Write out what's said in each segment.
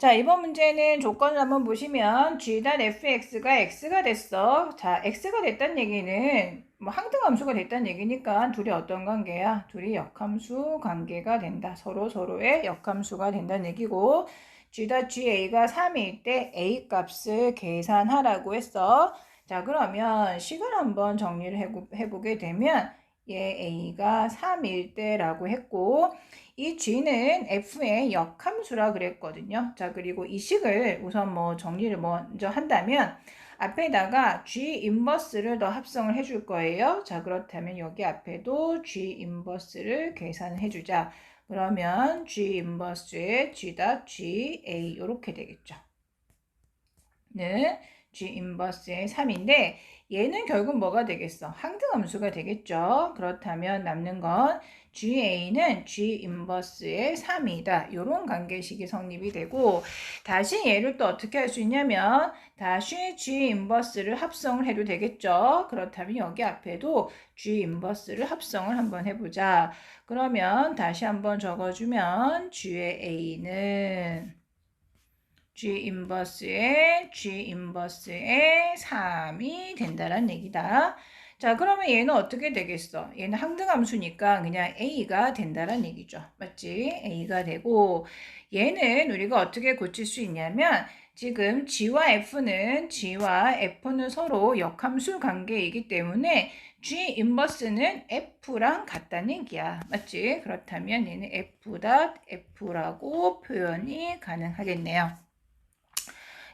자, 이번 문제는 조건을 한번 보시면 g.fx가 x가 됐어. 자, x가 됐다는 얘기는 뭐 항등함수가 됐다는 얘기니까 둘이 어떤 관계야? 둘이 역함수 관계가 된다. 서로 서로의 역함수가 된다는 얘기고 g.ga가 3일 때 a 값을 계산하라고 했어. 자, 그러면 식을 한번 정리를 해보- 해보게 되면 얘 a가 3일 때라고 했고 이 g는 f의 역함수라 그랬거든요. 자, 그리고 이 식을 우선 뭐 정리를 먼저 한다면 앞에다가 g 인버스를 더 합성을 해줄 거예요. 자, 그렇다면 여기 앞에도 g 인버스를 계산해 주자. 그러면 g 인버스의 g g a 이렇게 되겠죠. 네, g 인버스의 3인데 얘는 결국 뭐가 되겠어? 항등함수가 되겠죠. 그렇다면 남는 건 GA는 G 인버스의 3이다. 이런 관계식이 성립이 되고 다시 얘를 또 어떻게 할 수 있냐면 다시 G 인버스를 합성을 해도 되겠죠. 그렇다면 여기 앞에도 G 인버스를 합성을 한번 해보자. 그러면 다시 한번 적어주면 G의 A는 G 인버스의 G 인버스의 3이 된다는 얘기다. 자, 그러면 얘는 어떻게 되겠어? 얘는 항등함수니까 그냥 A가 된다는 얘기죠. 맞지? A가 되고 얘는 우리가 어떻게 고칠 수 있냐면 지금 G와 F는 G와 F는 서로 역함수 관계이기 때문에 G 인버스는 F랑 같다는 얘기야. 맞지? 그렇다면 얘는 F.F라고 표현이 가능하겠네요.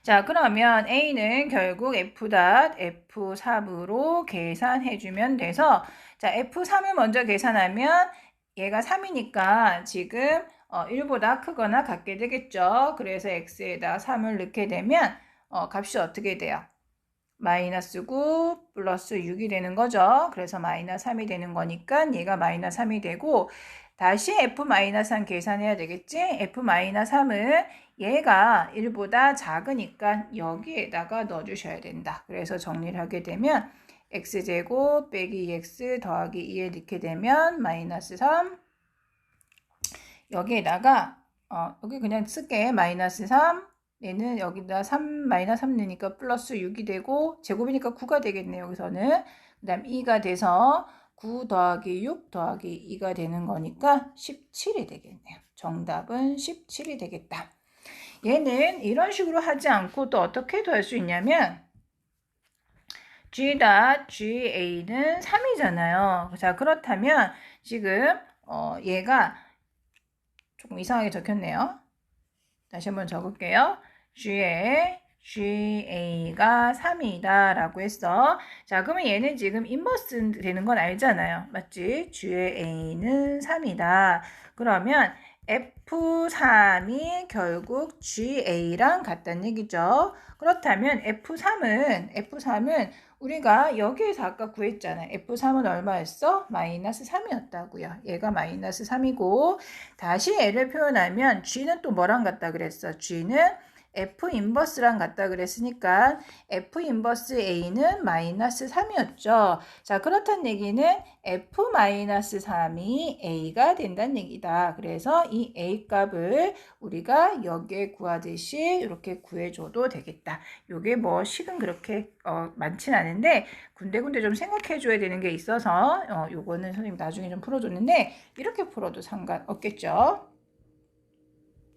자, 그러면 A는 결국 F.F3으로 계산해 주면 돼서, 자, F3을 먼저 계산하면 얘가 3이니까 지금 어, 1보다 크거나 같게 되겠죠. 그래서 X에다 3을 넣게 되면 어, 값이 어떻게 돼요? 마이너스 9 플러스 6이 되는 거죠. 그래서 마이너스 3이 되는 거니까 얘가 마이너스 3이 되고 다시 F-3 계산해야 되겠지? F-3은 얘가 1보다 작으니까 여기에다가 넣어주셔야 된다. 그래서 정리를 하게 되면 x제곱 빼기 2x 더하기 2에 넣게 되면 마이너스 3 여기에다가 어, 여기 그냥 쓸게 마이너스 3 얘는 여기다 3 마이너스 3 넣으니까 플러스 6이 되고 제곱이니까 9가 되겠네요. 여기서는 그 다음 2가 돼서 9 더하기 6 더하기 2가 되는 거니까 17이 되겠네요. 정답은 17이 되겠다. 얘는 이런 식으로 하지 않고 또 어떻게도 할수 있냐면 G.GA는 3이잖아요. 자, 그렇다면 지금 어, 얘가 조금 이상하게 적혔네요. 다시 한번 적을게요. G의 GA가 3이다 라고 했어. 자, 그러면 얘는 지금 인버스 되는 건 알잖아요. 맞지? GA는 3이다. 그러면 F3이 결국 GA랑 같다는 얘기죠. 그렇다면 F3은, F3은 우리가 여기에서 아까 구했잖아요. F3은 얼마였어? 마이너스 3이었다고요. 얘가 마이너스 3이고, 다시 얘를 표현하면 G는 또 뭐랑 같다 그랬어? G는 F 인버스랑 같다 그랬으니까 F 인버스 A는 마이너스 3이었죠. 자, 그렇다는 얘기는 F 마이너스 3이 A가 된다는 얘기다. 그래서 이 A 값을 우리가 여기에 구하듯이 이렇게 구해줘도 되겠다. 요게 뭐 식은 그렇게 어, 많진 않은데 군데군데 좀 생각해 줘야 되는 게 있어서 어, 요거는 선생님 나중에 좀 풀어줬는데 이렇게 풀어도 상관없겠죠.